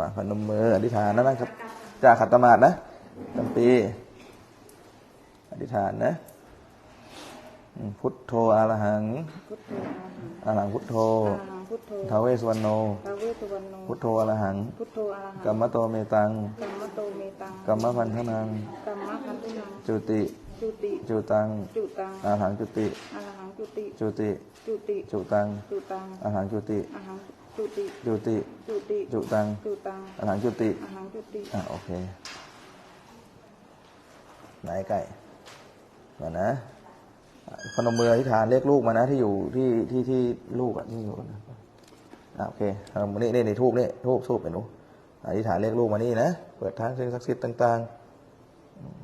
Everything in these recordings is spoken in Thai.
มาพนมมืออธิษฐานนะนั่ครับจากขัดตมาดนะจำปีอธิษฐานนะ พุทโธอารหังอารหังพุทโธทาเวสวรรโนพุทโธอรหังกัมมะโตเมตังกัมมะพันธนังจุติจุตังอาหังจุติจุติจุตังอาหังจุติ จุติ จุติ จุตัง จุตังอรหังจุติอรหังจุติ อะโอเค ไหนไก่มานนะ พนมมืออธิษฐานเรียกลูกมานะที่อยู่ที่ที่ที่ลูกอะที่อยู่โอเคพนมมนี่นี่ในทูบนี่ทูบทูบไปหนูอธิษฐานเรียกลูกมานี่นะ เปิดทางเรื่งศักดิ์สิทธิ์ต่าง ๆ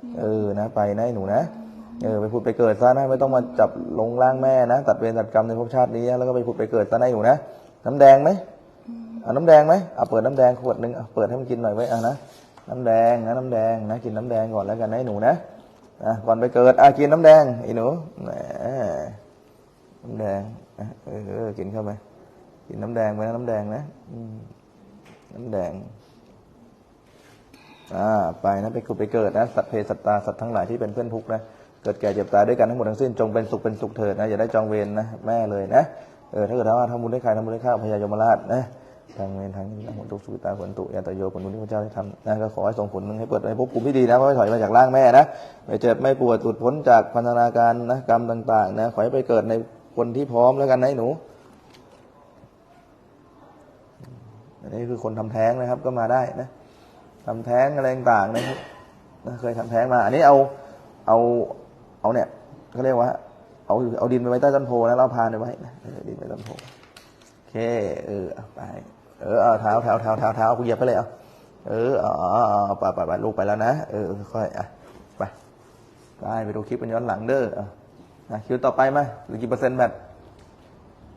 เออนะ ไปนะหนูนะเออไปพูดไปเกิดซะนะไม่ต้องมาจับลงร่างแม่นะตัดเวรตัดกรรมในภพชาตินี้แล้วก็ไปพูดไปเกิดซะนะหนูนะน้ำแดงไหมเอาน้ำแดงไหมเอาเปิดน้ำแดงขวดหนึ่งเอาเปิดให้มันกินหน่อยไว้อะนะน้ำแดงนะน้ำแดงนะกินน้ำแดงก่อนแล้วกันนะหนูนะอะก่อนไปเกิดอะกินน้ำแดงไอ้หนูแหมน้ำแดงเออกินเข้าไปกินน้ำแดงไปนะน้ำแดงนะอืมน้ำแดง อ่าไปนะไปขุดไปเกิดนะสัตว์เพศสัตว์ตาสัตว์ทั้งหลายที่เป็นเพื่อนทุกข์นะเกิดแก่เจ็บตายด้วยกันทั้งหมดทั้งสิ้นจงเป็นสุขเป็นสุขเถิดนะอย่าได้จองเวรนะแม่เลยนะเออถ้าเกิดว่าทำบุญได้ใครทำบุญได้ข้าพญายมราชนะทางเวรทางนี้ทั้งหมดทุกสุขตาผลตุยาตโยผลบุญที่พระเจ้าได้ทำนะก็ขอให้ส่งผลให้เปิดในภพภูมิที่ดีนะไม่ถอยมาจากร่างแม่นะไม่เจ็บไม่ปวดหลุดพ้นจากพันธนาการนะกรรมต่าง ๆ นะขอให้ไปเกิดในคนที่พร้อมแล้วกันนะไอ้หนูอันนี้คือคนทำแท้งนะครับก็มาได้นะ ทำแท้งอะไรต่างๆนะครับเคยทำแท้งมา อันนี้เอาเอาเอาเนี่ยเขาเรียกว่า เอาเอาดินไปไว้ใต้ต้นโพนะเราพานไปไว้นะดินไปต้นโพโอเคเออไปเออเอาเท้าเท้าเท้าเท้าเท้ากูเหยียบไปเลยเอาเอออ๋อไปไปไปลูกไปแล้วนะเออค่อยอะไปได้ไปดูคลิปกันย้อนหลังเด้ออานะคิวต่อไปมาหรือกี่เปอร์เซ็นต์แบต